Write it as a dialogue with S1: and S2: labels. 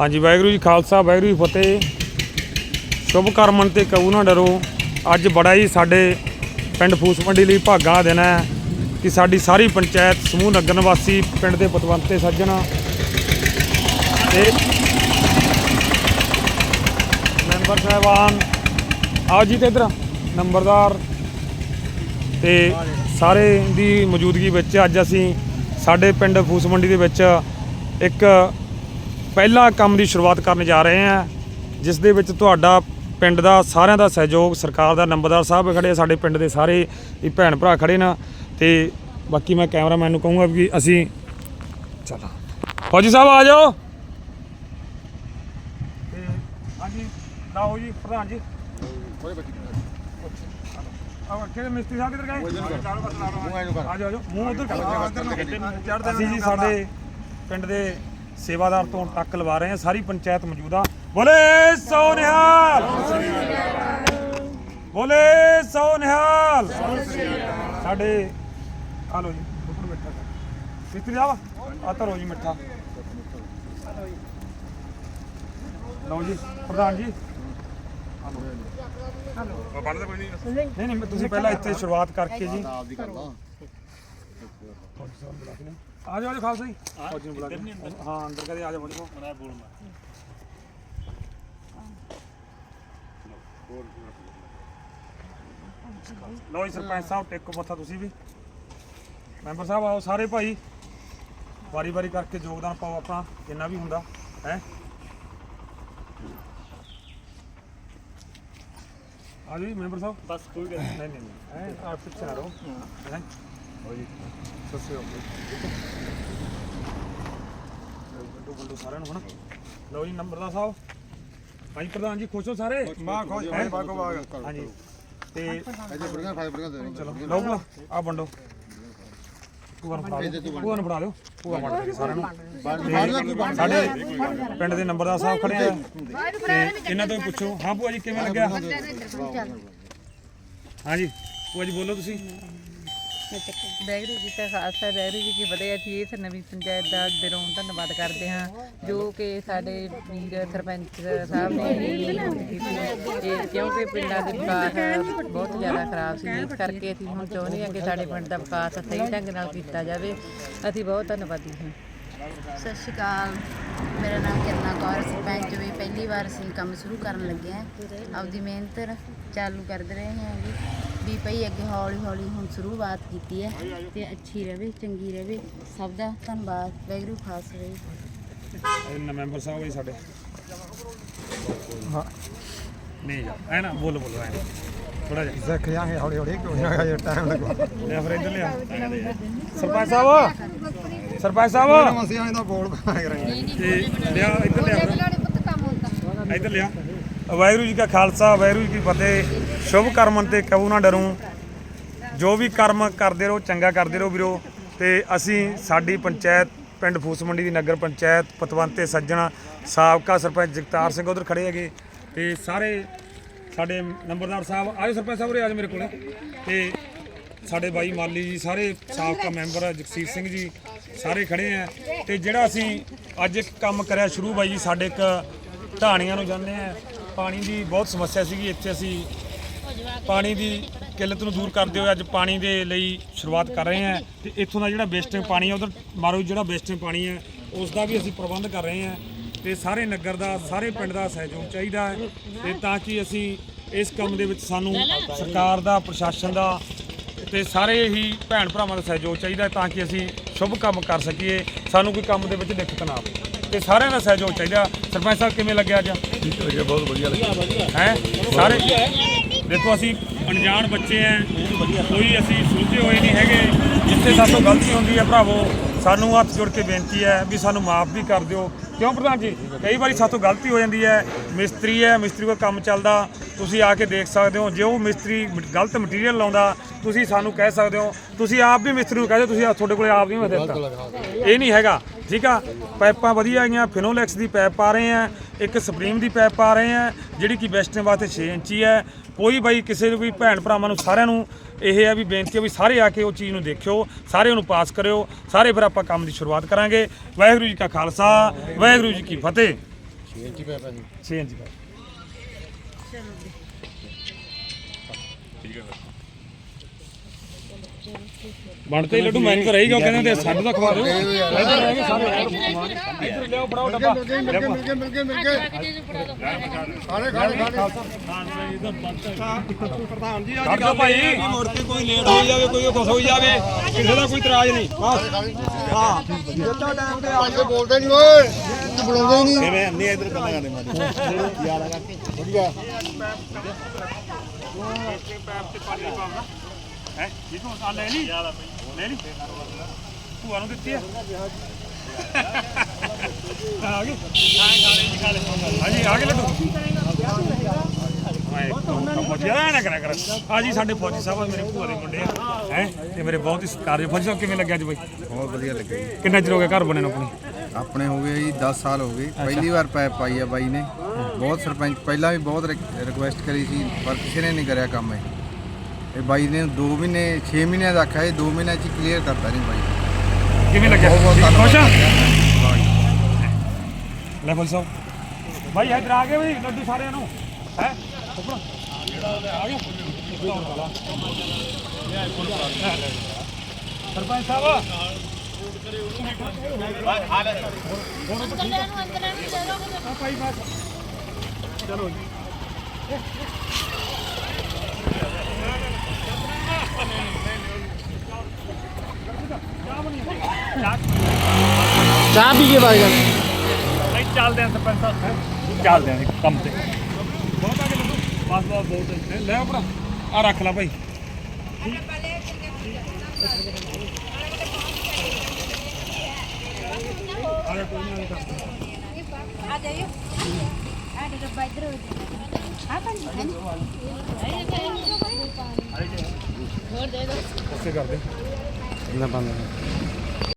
S1: ਹਾਂਜੀ, ਵਾਹਿਗੁਰੂ ਜੀ ਖਾਲਸਾ, ਵਾਹਿਗੁਰੂ ਜੀ ਫਤਿਹ। ਸ਼ੁਭ ਕਰਮਨ ਤੇ ਕਹੂ ਨਾ ਡਰੋ। ਅੱਜ ਬੜਾ ਹੀ ਸਾਡੇ ਪਿੰਡ ਫੂਸ ਮੰਡੀ ਲਈ ਭਾਗਾਂ ਦਾ ਦਿਨ ਹੈ ਕਿ ਸਾਡੀ ਸਾਰੀ ਪੰਚਾਇਤ ਸਮੂਹ ਨਗਰ ਨਿਵਾਸੀ ਪਿੰਡ ਦੇ ਪਤਵੰਤੇ ਸੱਜਣ। ਤੇ ਮੈਂਬਰ ਸਾਹਿਬਾਨ, ਆਓ ਜੀ ਤੇ ਇਧਰ, ਨੰਬਰਦਾਰ। ਤੇ ਸਾਰੇ ਦੀ ਮੌਜੂਦਗੀ ਵਿੱਚ ਅੱਜ ਅਸੀਂ ਸਾਡੇ ਪਿੰਡ ਫੂਸ ਮੰਡੀ ਦੇ ਵਿੱਚ ਇੱਕ ਪਹਿਲਾ ਕੰਮ ਦੀ ਸ਼ੁਰੂਆਤ ਕਰਨ ਜਾ ਰਹੇ ਹਾਂ ਜਿਸ ਦੇ ਵਿੱਚ ਤੁਹਾਡਾ ਪਿੰਡ ਦਾ ਸਾਰਿਆਂ ਦਾ ਸਹਿਯੋਗ ਸਰਕਾਰ ਦਾ ਨੰਬਰਦਾਰ ਸਾਹਿਬ ਖੜੇ ਸਾਡੇ ਪਿੰਡ ਦੇ ਸਾਰੇ ਹੀ ਭੈਣ ਭਰਾ ਖੜੇ ਨਾ ਤੇ ਬਾਕੀ ਮੈਂ ਕੈਮਰਾਮੈਨ ਨੂੰ ਕਹੂੰਗਾ ਵੀ ਅਸੀਂ ਚਲੋ। ਫੌਜੀ ਸਾਹਿਬ ਆ ਜਾਓ। ਤੇ ਹਾਂਜੀ ਲਾਓ ਜੀ ਪ੍ਰਧਾਨ ਜੀ। ਆ ਕਿਹੜੇ ਮਿਸਤਰੀ ਸਾਹਿਬ ਕਿੱਧਰ ਗਏ? ਆ ਜਾਓ ਆ ਜਾਓ। ਮੂੰਹ ਉਧਰ ਅਸੀਂ ਜੀ ਸਾਡੇ ਪਿੰਡ ਦੇ ਸੇਵਾਦਾਰ ਤੋਂ ਟੱਕ ਲਵਾ ਰਹੇ ਹਾਂ। ਸਾਰੀ ਪੰਚਾਇਤ ਮੌਜੂਦ ਆ। ਬੋਲੇ ਸੋ ਨਿਹਾਲ। ਬੋਲੇ ਸੋ ਨਿਹਾਲ। ਸਾਡੇ ਆ ਲੋ ਜੀ ਉੱਪਰ ਬੈਠਾ ਮਿਸਤਰੀ ਸਾਹਿਬ ਆ ਧਰੋ ਜੀ ਮਿੱਠਾ। ਲਓ ਜੀ ਪ੍ਰਧਾਨ ਜੀ। ਨਹੀਂ ਨਹੀਂ ਤੁਸੀਂ ਪਹਿਲਾਂ ਇੱਥੇ ਸ਼ੁਰੂਆਤ ਕਰਕੇ ਜੀ। ਆ ਜਾਓ ਆ ਖਾਲਸਾ ਜੀ। ਫੌਜੀ ਨੂੰ ਬੁਲਾ ਕੇ। ਹਾਂ ਅੰਦਰ ਕਦੇ ਆ ਜਾਓ ਫੌਜੀ ਨੂੰ ਬੋਲ ਲਓ ਜੀ ਸਰਪੰਚ ਸਾਹਿਬ ਟੇਕੋ ਮੱਥਾ ਤੁਸੀਂ ਵੀ। ਮੈਂਬਰ ਸਾਹਿਬ ਆਓ ਸਾਰੇ ਭਾਈ। ਵਾਰੀ ਵਾਰੀ ਕਰਕੇ ਯੋਗਦਾਨ ਪਾਓ ਆਪਣਾ ਜਿੰਨਾ ਵੀ ਹੁੰਦਾ ਹੈ। ਆ ਜੀ ਮੈਂਬਰ ਸਾਹਿਬ।
S2: ਬਸ ਕੋਈ ਗੱਲ
S1: ਨਹੀਂ ਨਹੀਂ ਨਹੀਂ। ਐ ਆ ਪਿੱਛੇ ਰਹੋ। ਹੈ। ਹੋ ਜੀ ਸੱਸੇ ਹੋ ਬੰਦੂ ਬੰਦੂ ਸਾਰਿਆਂ ਨੂੰ ਹਨਾ ਲਓ ਜੀ ਨੰਬਰਦਾਰ ਸਾਹਿਬ ਭਾਈ ਪ੍ਰਧਾਨ ਜੀ ਖੁਸ਼ ਹੋ ਸਾਰੇ
S3: ਮਾਂ ਖੁਸ਼ ਹੋਏ ਬਾਗੋ ਬਾਗ
S1: ਹਾਂਜੀ ਤੇ
S3: ਅਜੇ ਫਾਇਰ ਦੇ
S1: ਚਲੋ ਲਓ ਭੂਆ ਆ ਵੰਡੋ ਭੂਆ ਨੂੰ ਫੜਾ ਦਿਓ ਭੂਆ ਨੂੰ ਫੜਾ ਦਿਓ ਭੂਆ ਵੰਡ ਦੇ ਸਾਰਿਆਂ ਨੂੰ
S3: ਬਾਹਰ ਦਾ ਕੋਈ ਬਣ
S1: ਸਾਡੇ ਪਿੰਡ ਦੇ ਨੰਬਰਦਾਰ ਸਾਹਿਬ ਖੜੇ ਆ ਤੇ ਇਹਨਾਂ ਤੋਂ ਪੁੱਛੋ ਹਾਂ ਭੂਆ ਜੀ ਕਿਵੇਂ ਲੱਗਿਆ ਹਾਂਜੀ ਭੂਆ ਜੀ ਬੋਲੋ ਤੁਸੀਂ
S4: ਵਾਹਿਗੁਰੂ ਜੀ ਕਾ ਖਾਲਸਾ, ਵਾਹਿਗੁਰੂ ਜੀ ਕੀ ਫਤਿਹ। ਅਸੀਂ ਇਸ ਨਵੀਂ ਪੰਚਾਇਤ ਦਾ ਦਿਲੋਂ ਧੰਨਵਾਦ ਕਰਦੇ ਹਾਂ, ਜੋ ਕਿ ਸਾਡੇ ਵੀਰ ਸਰਪੰਚ ਸਾਹਿਬ ਨੇ ਇਹ ਕਿਉਂਕਿ ਪਿੰਡਾਂ ਦੇ ਵਿਕਾਸ ਬਹੁਤ ਜ਼ਿਆਦਾ ਖਰਾਬ ਸੀ, ਇਸ ਕਰਕੇ ਅਸੀਂ ਹੁਣ ਚਾਹੁੰਦੇ ਹਾਂ ਕਿ ਸਾਡੇ ਪਿੰਡ ਦਾ ਵਿਕਾਸ ਸਹੀ ਢੰਗ ਨਾਲ ਕੀਤਾ ਜਾਵੇ। ਅਸੀਂ ਬਹੁਤ ਧੰਨਵਾਦੀ ਹਾਂ।
S5: ਸਤਿ ਸ਼੍ਰੀ ਅਕਾਲ। ਮੇਰਾ ਨਾਮ ਕਿਰਨਾ ਕੌਰ ਸਰਪੰਚ ਵੀ ਪਹਿਲੀ ਵਾਰ ਅਸੀਂ ਕੰਮ ਸ਼ੁਰੂ ਕਰਨ ਲੱਗੇ ਹਾਂ, ਆਪਦੀ ਮਿਹਨਤ ਚਾਲੂ ਕਰਦੇ ਰਹੇ ਹਾਂ ਜੀ। ਵੀ ਭਈ ਅੱਗੇ ਹੌਲੀ ਹੌਲੀ ਹੁਣ ਸ਼ੁਰੂਆਤ ਕੀਤੀ ਹੈ ਤੇ ਅੱਛੀ ਰਵੇ ਚੰਗੀ ਰਵੇ। ਸਭ ਦਾ ਧੰਨਵਾਦ ਵੈਗਰੂ ਖਾਸ ਰਹੇ
S1: ਇਹ ਮੈਂਬਰ ਸਾਹਿਬ ਜੀ ਸਾਡੇ। ਹਾਂ। ਨਹੀਂ ਜਾ ਐ ਨਾ ਬੋਲੋ ਬੋਲੋ ਐ। ਥੋੜਾ ਜਿਹਾ।
S3: ਸਿੱਖ ਜਾਾਂਗੇ ਹੌਲੀ ਹੌਲੀ ਕਿਉਂ ਜਾਗਾ ਜੇ ਟਾਈਮ ਲੱਗੂ।
S1: ਲੈ ਫਿਰ ਇੱਧਰ ਲਿਆ ਸਰਪੰਚ ਸਾਹਿਬ! ਸਰਪੰਚ ਸਾਹਿਬ!
S3: ਅਸੀਂ ਆਏ ਦਾ ਬੋਲ ਬਣਾ ਕੇ ਰਹੇ
S1: ਤੇ ਲਿਆ ਇੱਧਰ ਲਿਆ। ਇੱਧਰ ਲਿਆ। ਵਾਹਿਗੁਰੂ ਜੀ ਕਾ ਖਾਲਸਾ ਵਾਹਿਗੁਰੂ ਜੀ ਕੀ ਫਤਿਹ। ਸ਼ੁਭ ਕਰਮਨ ਤੇ ਕਹੂ ਨਾ ਡਰੂ। ਜੋ ਵੀ ਕਰਮ ਕਰਦੇ ਰਹੋ, ਚੰਗਾ ਕਰਦੇ ਰਹੋ ਵੀਰੋ। ਤੇ ਅਸੀਂ ਸਾਡੀ ਪੰਚਾਇਤ ਪਿੰਡ ਫੂਸ ਮੰਡੀ ਦੀ ਨਗਰ ਪੰਚਾਇਤ ਪਤਵੰਤੇ ਸੱਜਣ ਸਾਬਕਾ ਸਰਪੰਚ ਜਗਤਾਰ ਸਿੰਘ ਉਧਰ ਖੜੇ ਹੈਗੇ। ਤੇ ਸਾਰੇ ਸਾਡੇ ਨੰਬਰਦਾਰ ਸਾਹਿਬ ਆਏ ਸਰਪੰਚ ਸਾਹਿਬ ਉਰੇ ਆਜੋ ਮੇਰੇ ਕੋਲ। ਤੇ ਸਾਡੇ ਬਾਈ ਮਾਲੀ ਜੀ, ਸਾਰੇ ਸਾਬਕਾ ਮੈਂਬਰ ਜਗਸੀਰ ਸਿੰਘ ਜੀ, ਸਾਰੇ ਖੜੇ ਆ। ਤੇ ਜਿਹੜਾ ਅਸੀਂ ਅੱਜ ਇੱਕ ਕੰਮ ਕਰਿਆ ਸ਼ੁਰੂ ਬਾਈ ਜੀ, ਸਾਡੇ ਇੱਕ ਢਾਣੀਆਂ ਨੂੰ ਜਾਂਦੇ ਆ। ਪਾਣੀ ਦੀ ਬਹੁਤ ਸਮੱਸਿਆ ਸੀਗੀ, ਇੱਥੇ ਅਸੀਂ ਪਾਣੀ ਦੀ ਕਿੱਲਤ ਨੂੰ ਦੂਰ ਕਰਦੇ ਹੋਏ ਅੱਜ ਪਾਣੀ ਦੇ ਲਈ ਸ਼ੁਰੂਆਤ ਕਰ ਰਹੇ ਹਾਂ ਤੇ ਇੱਥੋਂ ਦਾ ਜਿਹੜਾ ਵੇਸਟਿੰਗ ਪਾਣੀ ਹੈ ਉਧਰ ਮਾਰੋ ਜਿਹੜਾ ਵੇਸਟਿੰਗ ਪਾਣੀ ਹੈ ਉਸ ਦਾ ਵੀ ਅਸੀਂ ਪ੍ਰਬੰਧ ਕਰ ਰਹੇ ਹਾਂ ਤੇ ਸਾਰੇ ਨਗਰ ਦਾ ਸਾਰੇ ਪਿੰਡ ਦਾ ਸਹਿਯੋਗ ਚਾਹੀਦਾ ਹੈ ਤੇ ਤਾਂ ਕਿ ਅਸੀਂ ਇਸ ਕੰਮ ਦੇ ਵਿੱਚ ਸਾਨੂੰ ਸਰਕਾਰ ਦਾ ਪ੍ਰਸ਼ਾਸਨ ਦਾ ਤੇ ਸਾਰੇ ਹੀ ਭੈਣ ਭਰਾਵਾਂ ਦਾ ਸਹਿਯੋਗ ਚਾਹੀਦਾ ਤਾਂ ਕਿ ਅਸੀਂ ਸ਼ੁਭ ਕੰਮ ਕਰ ਸਕੀਏ ਸਾਨੂੰ ਕੋਈ ਕੰਮ ਦੇ ਵਿੱਚ ਦਿੱਕਤ ਨਾ ਆਵੇ। ਤੇ ਸਾਰਿਆਂ ਦਾ ਸਹਿਯੋਗ ਚਾਹੀਦਾ। ਸਰਪੰਚ ਸਾਹਿਬ ਕਿਵੇਂ ਲੱਗਿਆ ਅੱਜ? ਬਹੁਤ ਵਧੀਆ ਲੱਗਿਆ। ਹੈ? ਸਾਰੇ? ਦੇਖੋ ਅਸੀਂ ਅਣਜਾਣ ਬੱਚੇ ਐ ਕੋਈ ਅਸੀਂ ਸੁਲਝੇ ਹੋਏ ਨਹੀਂ ਹੈਗੇ। ਜਿੱਥੇ ਸਾਤੋਂ ਗਲਤੀ ਹੁੰਦੀ ਹੈ ਭਰਾਵੋ, ਸਾਨੂੰ ਹੱਥ ਜੋੜ ਕੇ ਬੇਨਤੀ ਹੈ ਵੀ ਸਾਨੂੰ ਮਾਫ ਵੀ ਕਰ ਦਿਓ। ਕਿਉਂ ਪ੍ਰਧਾਨ ਜੀ? ਕਈ ਵਾਰੀ ਸਾਤੋਂ ਗਲਤੀ ਹੋ ਜਾਂਦੀ ਹੈ। ਮਿਸਤਰੀ ਹੈ, ਮਿਸਤਰੀ ਕੋਲ ਕੰਮ ਚੱਲਦਾ। ਤੁਸੀਂ ਆ ਕੇ ਦੇਖ ਸਕਦੇ ਹੋ ਜੇ ਉਹ ਮਿਸਤਰੀ ਗਲਤ ਮਟੀਰੀਅਲ ਲਾਉਂਦਾ ਤੁਸੀਂ ਸਾਨੂੰ ਕਹਿ ਸਕਦੇ ਹੋ ਤੁਸੀਂ ਆਪ ਵੀ ਮਿਸਤਰੀ ਨੂੰ ਕਹਦੇ ਤੁਸੀਂ ਤੁਹਾਡੇ ਕੋਲੇ ਆਪ ਨਹੀਂ ਮੈਂ ਦਿੱਤਾ। ਇਹ ਨਹੀਂ ਹੈਗਾ ਠੀਕ ਆ? ਪਾਈਪਾਂ ਵਧੀਆ ਆਈਆਂ ਫਿਨੋਲੈਕਸ ਦੀ ਪਾਈਪ ਪਾ ਰਹੇ ਆ ਇੱਕ ਸੁਪਰੀਮ ਦੀ ਪਾਈਪ ਪਾ ਰਹੇ ਆ ਜਿਹੜੀ ਕਿ ਵੈਸਟਰਨ ਵਾਸਤੇ 6 ਇੰਚੀ ਹੈ। ਕੋਈ ਬਾਈ ਕਿਸੇ ਨੂੰ ਵੀ ਭੈਣ ਭਰਾਵਾਂ ਨੂੰ ਸਾਰਿਆਂ ਨੂੰ ਇਹ ਹੈ ਵੀ ਬੇਨਤੀ ਹੈ ਵੀ ਸਾਰੇ ਆ ਕੇ ਉਹ ਚੀਜ਼ ਨੂੰ ਦੇਖਿਓ ਸਾਰੇ ਉਹਨੂੰ ਪਾਸ ਕਰਿਓ ਸਾਰੇ ਫਿਰ ਆਪਾਂ ਕੰਮ ਦੀ ਸ਼ੁਰੂਆਤ ਕਰਾਂਗੇ। ਵਾਹਿਗੁਰੂ ਜੀ ਕਾ ਖਾਲਸਾ ਵਾਹਿਗੁਰੂ ਜੀ ਕੀ ਫਤਿਹ।
S3: ਇੰਚੀ ਪੈ ਪੈ
S1: 6 ਇੰਚ ਬਣਤੇ ਲੱਡੂ ਮੈਨੂੰ ਤਾਂ ਰਹੀ ਕਿਉਂ ਕਹਿੰਦੇ ਤੇ ਸਾਡੇ ਦਾ ਖਵਾ ਦਿਓ। ਇੱਧਰ ਰਹਿ ਗਏ ਸਾਰੇ ਇੱਧਰ ਲਿਆਓ ਫੜਾਓ ਡੱਬਾ।
S3: ਮਿਲ ਗਏ ਮਿਲ ਗਏ ਮਿਲ ਗਏ ਮਿਲ ਗਏ। ਸਾਰੇ ਖਾਣੇ ਖਾਣੇ
S1: ਪ੍ਰਧਾਨ ਜੀ ਅੱਜ ਗੱਲ ਭਾਈ। ਮੁੜ ਕੇ ਕੋਈ ਲੇਟ ਹੋ ਜਾਵੇ ਕੋਈ ਕੁਛ ਹੋ ਜਾਵੇ ਕਿਸੇ ਦਾ ਕੋਈ ਇਤਰਾਜ਼ ਨਹੀਂ। ਹਾਂ। ਜਿੱਦਾਂ ਟਾਈਮ ਤੇ ਆ
S3: ਅੱਜ ਬੋਲਦੇ ਨਹੀਂ ਓਏ। ਤੂੰ ਬੁਲਾਉਂਦਾ ਹੀ ਨਹੀਂ।
S2: ਕਿਵੇਂ? ਨਹੀਂ ਇਧਰ ਕੰਨਾ ਕਰਨੇ ਮਾਰੇ ਯਾਰ ਆ ਕਰਕੇ
S3: ਵਧੀਆ।
S1: ਹੈ ਇਹ ਤੋਂ ਆ ਲੈ ਲਈ ਲੈ ਲਈ ਭੂਆ ਨੂੰ ਦਿੱਤੀ ਆ ਆ ਗਏ ਹਾਂਜੀ ਆ ਗਏ ਲੱਡੂ ਹਾਏ ਕੰਮ ਜ਼ਿਆਦਾ ਨਾ ਕਰਿਆ ਕਰ ਆ ਜੀ ਸਾਡੇ ਫੌਜੀ ਸਾਹਿਬ ਮੇਰੇ ਭੂਆ ਦੇ ਮੁੰਡੇ ਆ ਹੈ ਤੇ ਮੇਰੇ ਬਹੁਤ ਹੀ ਸਤਿਕਾਰਯੋਗ ਫੌਜੀ ਸਾਹਿਬ ਕਿਵੇਂ ਲੱਗਿਆ ਅੱਜ ਬਾਈ
S6: ਬਹੁਤ ਵਧੀਆ ਲੱਗਿਆ ਜੀ।
S1: ਕਿੰਨਾ ਚਿਰ ਹੋ ਗਿਆ ਘਰ ਬਣੇ ਨੂੰ ਆਪਣੇ?
S6: ਆਪਣੇ ਹੋ ਗਏ ਜੀ 10 ਸਾਲ ਹੋ ਗਏ। ਪਹਿਲੀ ਵਾਰ ਪੈਪ ਪਾਈ ਆ ਬਾਈ ਨੇ। ਬਹੁਤ ਸਰਪੰਚ ਪਹਿਲਾਂ ਵੀ ਬਹੁਤ ਰਿਕੁਐਸਟ ਕਰੀ ਸੀ ਪਰ ਕਿਸੇ ਨੇ ਨਹੀਂ ਕਰਿਆ ਕੰਮ ਇਹ। ਇਹ ਬਾਈ ਨੇ 2 ਮਹੀਨੇ 6 ਮਹੀਨਿਆਂ ਦਾ ਆਖਿਆ ਇਹ 2 ਮਹੀਨਿਆਂ ਚ ਕਲੀਅਰ ਕਰਤਾ ਨਹੀਂ ਬਾਈ।
S1: ਕਿਵੇਂ ਲੱਗਿਆ?
S6: ਬਹੁਤ
S1: ਠੀਕ, ਖੁਸ਼ ਆ ਲੈ ਫੌਜੀ ਸਾਹਿਬ। ਭਾਈ ਇੱਧਰ ਆ ਗਏ ਬਈ ਲੱਡੂ ਸਾਰਿਆਂ ਨੂੰ। ਹੈ? ਆ ਗਏ। ਸਰਪੰਚ ਸਾਹਿਬ।
S3: ਚਾਹ ਪੀ ਕੇ ਬਾਈ
S1: ਨਹੀਂ ਚੱਲਦੇ ਆਂ ਸਰਪੰਚ ਸਾਹਿਬ। ਚੱਲਦੇ ਆਂ ਜੀ ਕੰਮ ਤੇ। ਬਹੁਤ ਆ ਗਏ ਬਸ ਬਸ ਬਹੁਤ ਹੈ। ਲੈ ਆਪਣਾ ਆ ਰੱਖ ਲੈ ਭਾਈ।
S5: ਆ ਜਾਇਓ ਆ ਡੱਬਾ ਇੱਧਰ ਹੋ ਜਾ ਆ ਪੰਜ
S1: ਉਸੇ ਕਰਦੇ
S3: ਨਾ? ਬੰਦ